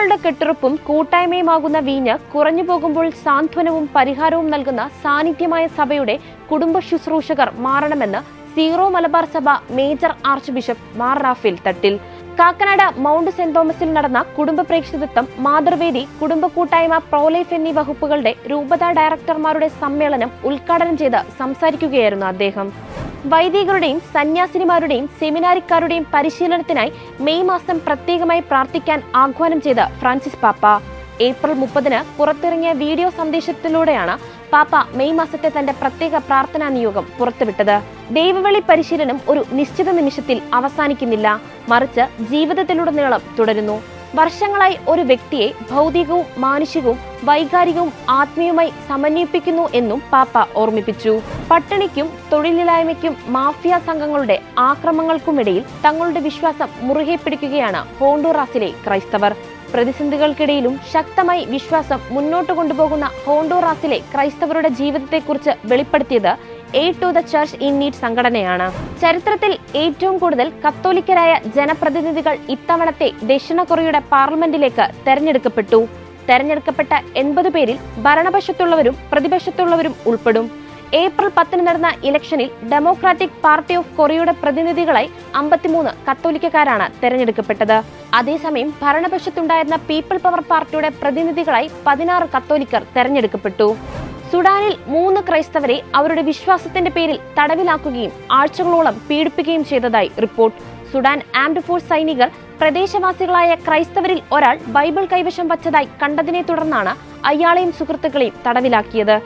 പാപങ്ങളുടെ കെട്ടുറപ്പും കൂട്ടായ്മയുമാകുന്ന വീഞ്ഞ് കുറഞ്ഞു പോകുമ്പോൾ സാന്ത്വനവും പരിഹാരവും നൽകുന്ന സാന്നിധ്യമായ സഭയുടെ കുടുംബ ശുശ്രൂഷകർ മാറണമെന്ന് Syro Malabar Sabha major archbishop Mar Raphael Thattil. Kakkanad Mount Saint തോമസിൽ നടന്ന കുടുംബ പ്രേക്ഷിതത്വം മാതൃവേദി കുടുംബ കൂട്ടായ്മ പ്രോലൈഫ് എന്നീ വകുപ്പുകളുടെ രൂപതാ ഡയറക്ടർമാരുടെ സമ്മേളനം ഉദ്ഘാടനം ചെയ്ത് സംസാരിക്കുകയായിരുന്നു അദ്ദേഹം. വൈദികരുടെയും സന്യാസിനിമാരുടെയും സെമിനാരിക്കാരുടെയും പരിശീലനത്തിനായി മെയ് മാസം പ്രത്യേകമായി പ്രാർത്ഥിക്കാൻ ആഹ്വാനം ചെയ്ത ഫ്രാൻസിസ് പാപ്പ. ഏപ്രിൽ മുപ്പതിന് പുറത്തിറങ്ങിയ വീഡിയോ സന്ദേശത്തിലൂടെയാണ് പാപ്പ മെയ് മാസത്തെ തന്റെ പ്രത്യേക പ്രാർത്ഥനാ നിയോഗം പുറത്തുവിട്ടത്. ദൈവവളി പരിശീലനം ഒരു നിശ്ചിത നിമിഷത്തിൽ അവസാനിക്കുന്നില്ല. മറിച്ച് ജീവിതത്തിലുടനീളം തുടരുന്നു. വർഷങ്ങളായി ഒരു വ്യക്തിയെ ഭൗതികവും മാനുഷികവും വൈകാരികവും ആത്മീയവുമായി സമന്വയിപ്പിക്കുന്നു എന്നും പാപ്പ ഓർമ്മിപ്പിച്ചു. പട്ടിണിക്കും തൊഴിലില്ലായ്മയ്ക്കും മാഫിയ സംഘങ്ങളുടെ ആക്രമങ്ങൾക്കുമിടയിൽ തങ്ങളുടെ വിശ്വാസം മുറുകെ പിടിക്കുകയാണ് ഹോണ്ടോറാസിലെ ക്രൈസ്തവർ. പ്രതിസന്ധികൾക്കിടയിലും ശക്തമായി വിശ്വാസം മുന്നോട്ട് കൊണ്ടുപോകുന്ന ഹോണ്ടോറാസിലെ ക്രൈസ്തവരുടെ ജീവിതത്തെക്കുറിച്ച് വെളിപ്പെടുത്തിയത് Aid to the Church in Need സംഘടനയാണ്. ചരിത്രത്തിൽ ഏറ്റവും കൂടുതൽ കത്തോലിക്കരായ ജനപ്രതിനിധികൾ ഇത്തവണത്തെ ദക്ഷിണ കൊറിയയുടെ പാർലമെന്റിലേക്ക് തെരഞ്ഞെടുക്കപ്പെട്ടു. തെരഞ്ഞെടുക്കപ്പെട്ട എൺപത് പേരിൽ ഭരണപക്ഷത്തുള്ളവരും പ്രതിപക്ഷത്തുള്ളവരും ഉൾപ്പെടും. ഏപ്രിൽ പത്തിന് നടന്ന ഇലക്ഷനിൽ ഡെമോക്രാറ്റിക് പാർട്ടി ഓഫ് കൊറിയയുടെ പ്രതിനിധികളായി അമ്പത്തിമൂന്ന് കത്തോലിക്കക്കാരാണ് തെരഞ്ഞെടുക്കപ്പെട്ടത്. അതേസമയം ഭരണപക്ഷത്തുണ്ടായിരുന്ന പീപ്പിൾ പവർ പാർട്ടിയുടെ പ്രതിനിധികളായി പതിനാറ് കത്തോലിക്കർ തെരഞ്ഞെടുക്കപ്പെട്ടു. സുഡാനിൽ മൂന്ന് ക്രൈസ്തവരെ അവരുടെ വിശ്വാസത്തിന്റെ പേരിൽ തടവിലാക്കുകയും ആഴ്ചകളോളം പീഡിപ്പിക്കുകയും ചെയ്തതായി റിപ്പോർട്ട്. സുഡാൻ ആംഡ് ഫോഴ്സ് സൈനികർ പ്രദേശവാസികളായ ക്രൈസ്തവരിൽ ഒരാൾ ബൈബിൾ കൈവശം വച്ചതായി കണ്ടതിനെ തുടർന്നാണ് അയാളെയും സുഹൃത്തുക്കളെയും തടവിലാക്കിയത്.